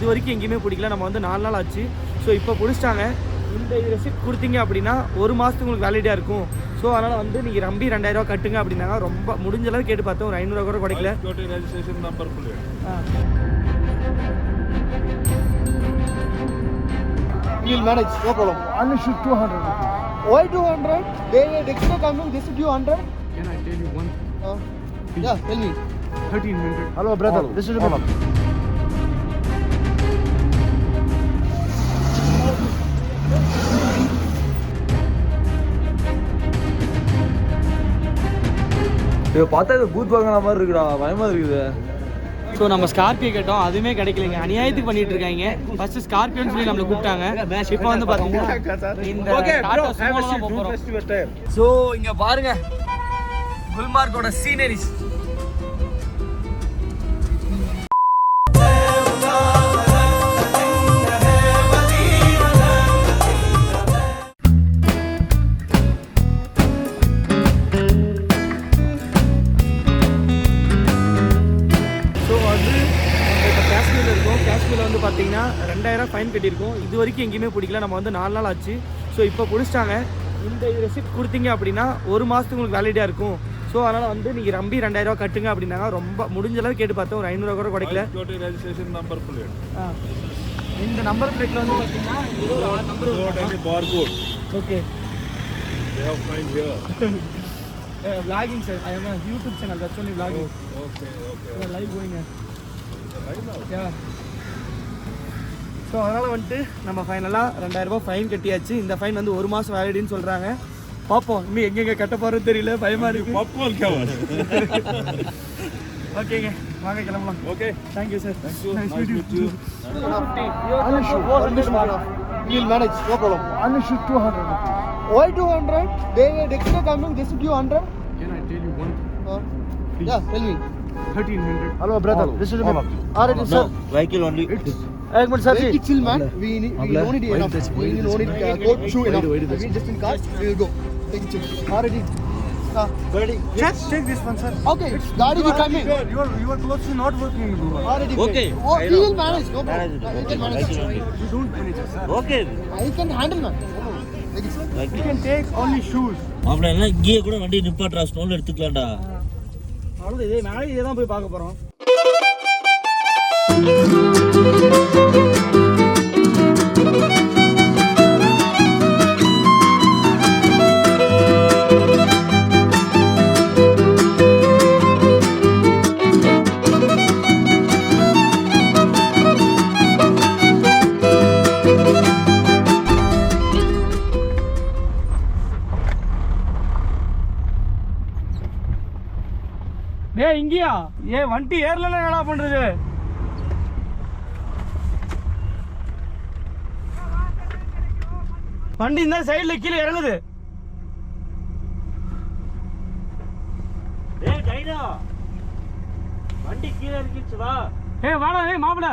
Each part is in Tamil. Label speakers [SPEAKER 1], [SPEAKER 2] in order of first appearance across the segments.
[SPEAKER 1] இது வரைக்கும் எங்கேயுமே பிடிக்கல நம்ம வந்து நாலு நாள் ஆச்சு ஸோ இப்போ பிடிச்சிட்டாங்க இந்த ரெசிப்ட் கொடுத்தீங்க அப்படின்னா ஒரு மாதத்துக்கு உங்களுக்கு வேலிடியாக இருக்கும் ஸோ அதனால் வந்து நீங்கள் நம்பி ரெண்டாயிரரூவா கட்டுங்க அப்படின்னாங்க ரொம்ப முடிஞ்ச அளவு கேட்டு பார்த்தோம் ஒரு ஐநூறுரூவா கூட கிடைக்கல
[SPEAKER 2] number plate.
[SPEAKER 3] We'll manage, no problem.
[SPEAKER 4] Only shoot 200 rupees.
[SPEAKER 3] Why 200? They next day coming, they should do 100.
[SPEAKER 1] Can I tell you one
[SPEAKER 3] Uh, yeah, tell me.
[SPEAKER 1] 1300
[SPEAKER 4] Hello, brother. This is the
[SPEAKER 5] இதை பார்த்தா இது பூத் வாங்கின மாதிரி இருக்குடா பயமா இருக்குது.
[SPEAKER 1] ஸோ நம்ம ஸ்கார்பியோ கேட்டோம் அதுவுமே கிடைக்கலைங்க. அநியாயத்துக்கு பண்ணிட்டு இருக்காங்க. ஃபர்ஸ்ட் ஸ்கார்பியோன்னு சொல்லி நம்மளை கூப்பிட்டாங்க. இப்போ வந்து பார்த்தீங்கன்னா இந்த
[SPEAKER 5] ஸோ இங்க பாருங்க குல்மார்க்கோட சீனரிஸ்
[SPEAKER 1] ரெண்டாயிரம் ஃபைன் கட்டியிருக்கோம். இது வரைக்கும் எங்கேயுமே பிடிக்கல. நம்ம வந்து நாலு நாள் ஆச்சு. ஸோ இப்போ பிடிச்சிட்டாங்க. இந்த ரெசிப்ட் கொடுத்தீங்க அப்படின்னா ஒரு மாதத்துக்கு உங்களுக்கு வேலிடியாக இருக்கும். ஸோ அதனால் வந்து நீங்கள் நம்பி ரெண்டாயிரரூவா கட்டுங்க அப்படின்னாங்க. ரொம்ப முடிஞ்ச அளவு கேட்டு பார்த்தோம் ஒரு ஐநூறுரூவா கூட கிடைக்கல
[SPEAKER 2] a number plate.
[SPEAKER 1] ஆ. இந்த நம்பர் பிளேட்டில் வந்து பார்த்தீங்கன்னா
[SPEAKER 2] number barcode. Okay
[SPEAKER 1] vlogging sir I am YouTube channel that's only vlogging.
[SPEAKER 2] Okay, okay.
[SPEAKER 1] Live கோயிங்க
[SPEAKER 2] Right now.
[SPEAKER 1] Yeah so அதனால் வந்துட்டு நம்ம ஃபைனலாக ரெண்டாயிரரூபா ஃபைன் கட்டியாச்சு இந்த ஃபைன் வந்து ஒரு மாதம் வேலிடின்னு சொல்கிறாங்க பார்ப்போம் இன்னும் எங்கெங்கே கட்ட போகிறது தெரியல பயமாக இருக்கு
[SPEAKER 2] Popcorn cover.
[SPEAKER 1] ஓகேங்க வாங்க கிளம்பலாம்
[SPEAKER 2] Okay.
[SPEAKER 1] Thank you sir
[SPEAKER 2] Thank you. Nice to meet you.
[SPEAKER 3] Only shoot, only shoot. We'll manage, no problem.
[SPEAKER 4] Only shoot 200 rupees.
[SPEAKER 3] Why 200? They next day coming, they should do 100.
[SPEAKER 1] Can I tell you one
[SPEAKER 3] Uh, yeah, tell me.
[SPEAKER 1] Thirteen hundred
[SPEAKER 4] Hello, brother. This is the
[SPEAKER 3] Already, sir.
[SPEAKER 5] Vehicle only
[SPEAKER 4] Ek minute, sir.
[SPEAKER 3] Very chill, man. We need, we don't need enough. We need only uh, coat, shoe enough. We just in car, we will go. Take it chill. Already. Uh, ready?
[SPEAKER 4] Check, check this one, sir.
[SPEAKER 3] Okay, Gadi will come in.
[SPEAKER 4] Your, your clothes are not working in Google.
[SPEAKER 3] Already.
[SPEAKER 5] Okay,
[SPEAKER 3] Oh,
[SPEAKER 5] I
[SPEAKER 3] we
[SPEAKER 5] know.
[SPEAKER 3] will manage. No problem.
[SPEAKER 5] Manage.
[SPEAKER 3] I can manage.
[SPEAKER 4] You don't manage it, sir.
[SPEAKER 5] Okay
[SPEAKER 3] I can handle, man. No problem. Take it chill.
[SPEAKER 4] You can take only shoes.
[SPEAKER 5] மாப்பிள்ள எல்லாம் இங்கேயே கூட வண்டி நிப்பாட்றா ஸ்டோன்ல எடுத்துக்கலாம்டா
[SPEAKER 1] அவ்வளோ இதே மேலே இதே தான் போய் பார்க்க போகிறோம் டேய் இங்கேயா? ஏ வண்டி ஏர்ல என்னடா பண்றது? வண்டி இந்த சைடுல கீழே இறங்குது.
[SPEAKER 5] டேய் டைனா. வண்டி கீழே இறக்கிச்சுடா
[SPEAKER 1] ஏ வாடா ஏய் மாப்பிள.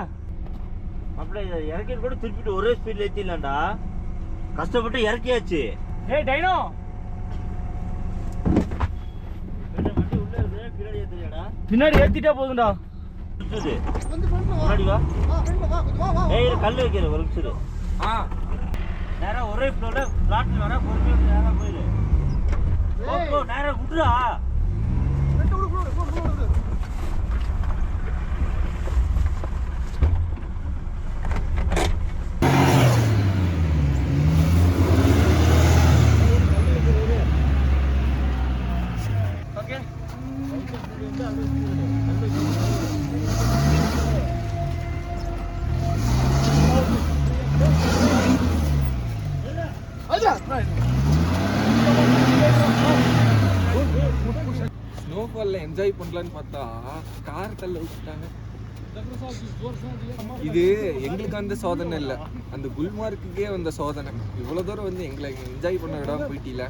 [SPEAKER 5] மாப்பிள்ள இதை இறக்கிட்டு கூட திருப்பிட்டு ஒரே ஸ்பீட்ல ஏத்திடலாம்டா. கஷ்டப்பட்டு இறக்கியாச்சு.
[SPEAKER 1] ஏய் டைனோ.
[SPEAKER 5] இந்த வண்டி உள்ள இருக்கு பின்னாடி
[SPEAKER 1] பின்னாடி ஏத்திட்டா போதும்டா.
[SPEAKER 3] ல வா.
[SPEAKER 5] முன்னாடி வா.
[SPEAKER 3] வா, front ல வா, கொஞ்சம் வா, வா, வா.
[SPEAKER 5] ஏய் இரு, கல்லு வைக்கிற ஒரு நிமிஷம் ஆ. நேரா ஒரே ஃப்ளோல பிளாட்ல வேணா பொறுமையா நேரா போயிரு. நேரா விட்டுறா
[SPEAKER 6] என்ஜாய் பண்ணலான்னு பார்த்தா கார் தள்ள விட்டுட்டாங்க. இது எங்களுக்கு அந்த சோதனை இல்லை. அந்த குல்மார்க்குக்கே வந்த சோதனை. இவ்வளோ தூரம் வந்து எங்களை என்ஜாய் பண்ண விடாம போயிட்டில.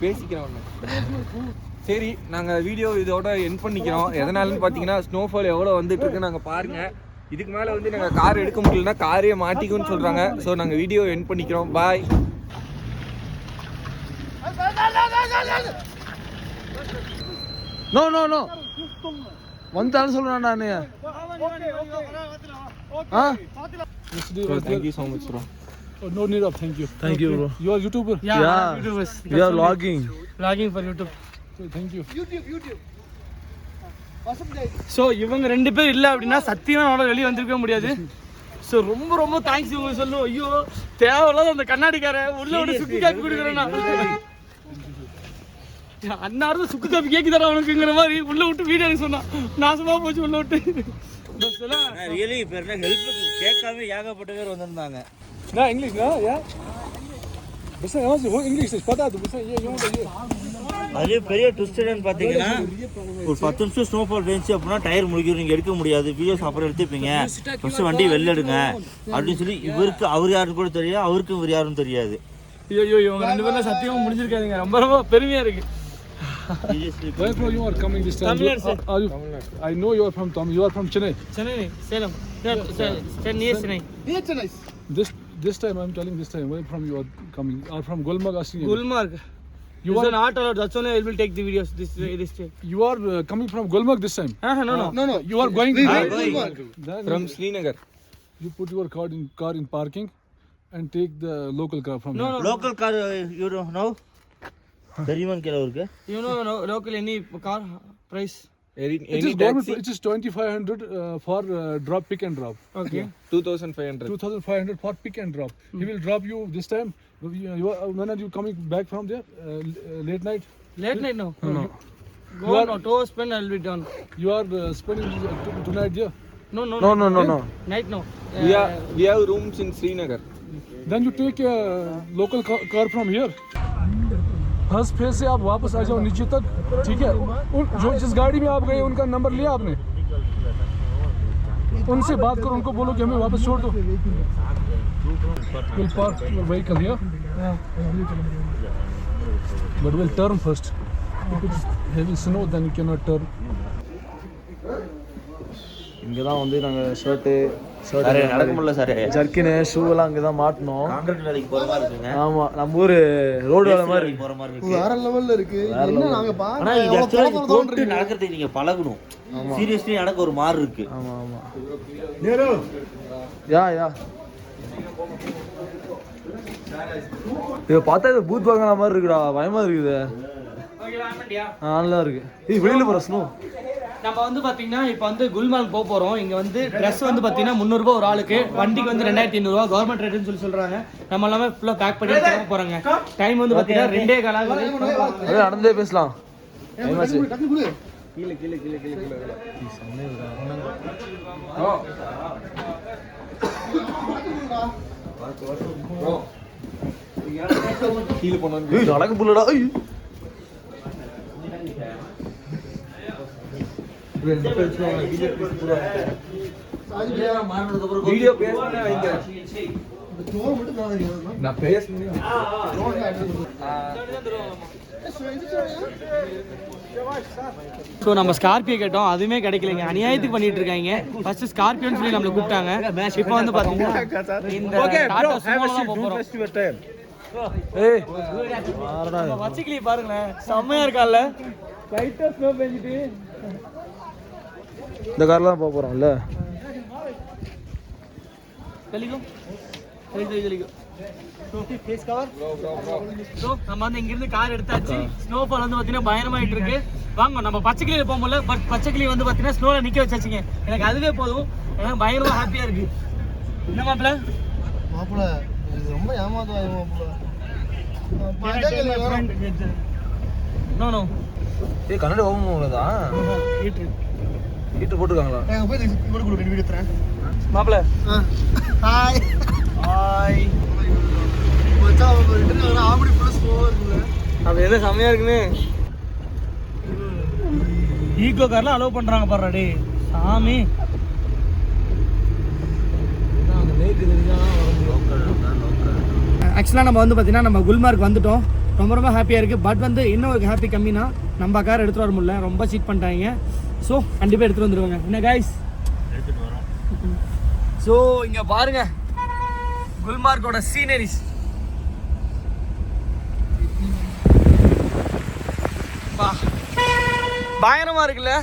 [SPEAKER 6] பேசிக்கிறோம் ஒன்று சரி நாங்கள் வீடியோ இதோட என் பண்ணிக்கிறோம். எதனாலன்னு பார்த்தீங்கன்னா ஸ்னோஃபால் எவ்வளோ வந்துட்டு இருக்கு நாங்கள் பாருங்க. இதுக்கு மேலே வந்து நாங்கள் கார் எடுக்க முடியலன்னா காரே மாட்டிக்கும்னு சொல்கிறாங்க ஸோ நாங்கள் வீடியோ என் பண்ணிக்கிறோம். பாய்
[SPEAKER 4] No, no, no. வந்தாலும் சொல்றேன் நான்
[SPEAKER 1] okay okay
[SPEAKER 6] ah thank you so much
[SPEAKER 4] bro no need of thank you.
[SPEAKER 1] Thank you bro
[SPEAKER 4] You are YouTuber.
[SPEAKER 1] Yeah,
[SPEAKER 2] Yeah.
[SPEAKER 1] YouTubers.
[SPEAKER 2] We are logging.
[SPEAKER 1] Vlogging for YouTube.
[SPEAKER 4] So thank you.
[SPEAKER 3] YouTube, YouTube.
[SPEAKER 1] So இவங்க ரெண்டு பேர் இல்லை அப்படின்னா சத்தியமாக நம்மளால வெளியே வந்திருக்க முடியாது ஸோ ரொம்ப ரொம்ப தேங்க்ஸ் இவங்க சொல்லணும் ஐயோ தேவையில்லாத அந்த கண்ணாடிக்காரன் உள்ள விட்டு சுக்கு காப்பி கொடுக்குறேன்னா அன்னாரது சுக்கு காப்பி கேக்குதாடா உனக்குங்கிற மாதிரி உள்ள விட்டு வீடு எனக்கு சொன்னான். நாசமா போச்சு உள்ள விட்டு. பஸ்
[SPEAKER 5] ரியலி இப்போ என்ன ஹெல்ப் கேட்காம ஏகப்பட்ட பேர் வந்திருந்தாங்க.
[SPEAKER 4] நான் இங்கிலீஷ்னா யா பஸ் இங்கிலீஷ் பத்தாது பஸ்
[SPEAKER 5] ஏ பெரிய ட்விஸ்டட்னு பார்த்தீங்கன்னா ஒரு பத்து நிமிஷம் ஸ்னோஃபால் இருந்துச்சு அப்படின்னா டயர் முடிக்கிறோம் நீங்கள் எடுக்க முடியாது. வீடியோஸ் அப்புறம் எடுத்துப்பீங்க. ஃபஸ்ட்டு வண்டி வெளில எடுங்க. அப்படின்னு சொல்லி இவருக்கு அவர் யாருன்னு கூட தெரியாது அவருக்கும் இவர் யாருன்னு தெரியாது.
[SPEAKER 1] ஐயோ இவங்க ரெண்டு பேரும் சத்தியமாக முடிஞ்சிருக்காதுங்க. ரொம்ப ரொம்ப பெருமையாக
[SPEAKER 5] இருக்குது
[SPEAKER 4] Where from you are coming this time?
[SPEAKER 1] Tamil Nadu. Are,
[SPEAKER 4] are you? I know you are from Tamil. You are from Chennai.
[SPEAKER 1] Chennai, Salem. Sir, sir,
[SPEAKER 3] Chennai. Chennai.
[SPEAKER 4] This this time I'm telling this time. Where from you are coming? Are from Gulmarg? Asking
[SPEAKER 1] Gulmarg.
[SPEAKER 4] You are
[SPEAKER 1] not allowed. That's only I will take the videos. This this time.
[SPEAKER 4] You are uh, coming from Gulmarg this time.
[SPEAKER 1] Uh, no, no, uh,
[SPEAKER 3] no, no.
[SPEAKER 4] You are going
[SPEAKER 6] From Srinagar.
[SPEAKER 4] You put your car in car in parking, and take the local car from.
[SPEAKER 1] No,
[SPEAKER 4] here.
[SPEAKER 1] no.
[SPEAKER 5] Local car. Uh, you don't know. Thirty one kilo Kelorka.
[SPEAKER 1] You know local any car price?
[SPEAKER 6] Any,
[SPEAKER 4] any government, it is 2500 uh, for uh, drop pick and drop.
[SPEAKER 1] Okay.
[SPEAKER 6] Yeah. 2500
[SPEAKER 4] 2500 for pick and drop. Mm. he hmm. will drop you this time. You, are, when are you coming back from there uh, uh, late night?
[SPEAKER 1] Late night no,
[SPEAKER 4] no.
[SPEAKER 1] go you on are, auto spend i'll be done.
[SPEAKER 4] you are uh, spending uh, tonight here
[SPEAKER 1] no no
[SPEAKER 2] no no no, no.
[SPEAKER 1] night no.
[SPEAKER 6] Uh, we, are, uh, we have rooms in srinagar.
[SPEAKER 4] Then you take a local car from here. First phase से आप वापस आ जाओ नीचे तक ठीक है उन जो जिस गाड़ी में आप गए उनका नंबर लिया आपने उनसे बात करो उनको बोलो कि हमें वापस छोड़ दो we'll park your vehicle here but we'll turn first if it's heavy snow then you cannot turn
[SPEAKER 2] இங்கே தான் வந்து நாங்கள் ஷர்ட்டு
[SPEAKER 5] சார் நடக்க முடியல சார்.
[SPEAKER 2] ஜர்க்கினு ஷூ எல்லாம் இங்கே தான்
[SPEAKER 5] கான்ட்ராக்ட் வேலைக்கு போகிற மாதிரி இருக்குங்க.
[SPEAKER 2] ஆமாம் நம்ம ஊர் ரோடு வேலை மாதிரி
[SPEAKER 5] போகிற மாதிரி இருக்கு.
[SPEAKER 3] வேற லெவல்ல இருக்கு. என்ன நாங்க
[SPEAKER 5] ஆனா இது
[SPEAKER 3] பாக்க
[SPEAKER 5] ஆக்சுவலாக இது போட்டு நடக்கிறதுக்கு நீங்க பழகணும். சீரியஸ்லி எனக்கு ஒரு மாதிரி இருக்கு.
[SPEAKER 2] ஆமாம் ஆமாம் யா யா. இதை பார்த்தா இது பூத் வாங்கின மாதிரி இருக்குடா. பயமா இருக்குது. நல்லா இருக்கு. ஏய் வெளியில போற ஸ்னோ.
[SPEAKER 1] நம்ம வந்து பாத்தீங்கன்னா இப்போ வந்து குல்மார்க் போக போறோம். இங்க வந்து ட்ரெஸ் வந்து பாத்தீங்கன்னா முந்நூறுபா ஒரு ஆளுக்கு. வண்டிக்கு வந்து ரெண்டாயிரத்தி ஐநூறுபா. கவர்மெண்ட் ரேட்னு சொல்லி சொல்றாங்க. நம்ம எல்லாமே ஃபுல்லா பேக் பண்ணி கிளம்ப போறாங்க. டைம் வந்து பாத்தீங்கன்னா ரெண்டே காலாக
[SPEAKER 2] அதே நடந்தே பேசலாம். ஆச்சு.
[SPEAKER 3] டக்குனு குடு
[SPEAKER 6] கீழே போனோம்
[SPEAKER 2] ஏய் நடக்க புள்ளடா
[SPEAKER 6] வீடியோ வைங்க. நான்
[SPEAKER 1] ஸோ நம்ம ஸ்கார்பியோ கேட்டோம். அதுவுமே கிடைக்கலைங்க. அநியாயத்துக்கு பண்ணிட்டு இருக்காங்க ஃபர்ஸ்ட் ஸ்கார்பியோன்னு சொல்லி நம்மளை கூப்பிட்டாங்க. இப்போ வந்து பாத்தீங்கன்னா இந்த டாடா
[SPEAKER 2] ஏய்
[SPEAKER 1] பாருங்களேன். செம்மையா இருக்கால லைட்டா ஸ்னோ பெஞ்சிட்டு
[SPEAKER 2] இந்த கார்ல தான் போக
[SPEAKER 1] ஸோ நம்ம வந்து இங்கிருந்து கார் எடுத்தாச்சு. ஸ்னோஃபால் வந்து பார்த்தீங்கன்னா பயங்கரமாயிட்டு இருக்கு. வாங்க நம்ம பச்சைக்கிளியில் போக முடியல. பட் பச்சைக்கிளி வந்து பார்த்தீங்கன்னா ஸ்னோவில் நிற்க வச்சாச்சுங்க. எனக்கு அதுவே போதும். எனக்கு பயங்கரமா ஹாப்பியாக இருக்கு. என்ன மாப்பிள்ள
[SPEAKER 3] மாப்பிள இது ரொம்ப ஏமாத்துவாங்க மாப்பிள.
[SPEAKER 1] நோ நோ
[SPEAKER 2] ஏய் கண்ணாடி ஓபன் பண்ணதான் ஹீட்டர் போட்டுருக்காங்களா?
[SPEAKER 3] எங்க போய் இவரு கூட வீடியோ எடுத்துறேன்.
[SPEAKER 1] மாப்பிள்ள
[SPEAKER 3] ஹாய்.
[SPEAKER 1] ஹாய்.
[SPEAKER 3] ஆம்படி ஃபுல்லா ஸ்லோவா இருக்குல்ல.
[SPEAKER 1] அது எது செம்மையா இருக்குன்னு ஈகோ கார்லாம் அலோவ் பண்றாங்க பாருடா சாமி. ஆக்சுவலாக நம்ம வந்து பார்த்தீங்கன்னா நம்ம குல்மார்க் வந்துட்டோம். ரொம்ப ரொம்ப ஹாப்பியாக இருக்குது பட் வந்து இன்னும் ஒரு ஹாப்பி கம்மினா நம்ம கார் எடுத்துகிட்டு வர முடியல. ரொம்ப சீட் பண்ணிட்டாங்க. ஸோ கண்டிப்பாக எடுத்துகிட்டு வந்துருவாங்க. என்ன காய்ஸ்
[SPEAKER 5] எடுத்துட்டு வரோம்.
[SPEAKER 1] ஸோ இங்கே பாருங்க. குல்மார்க்கோட சீனரிஸ் பா. பயங்கரமா இருக்குல்ல?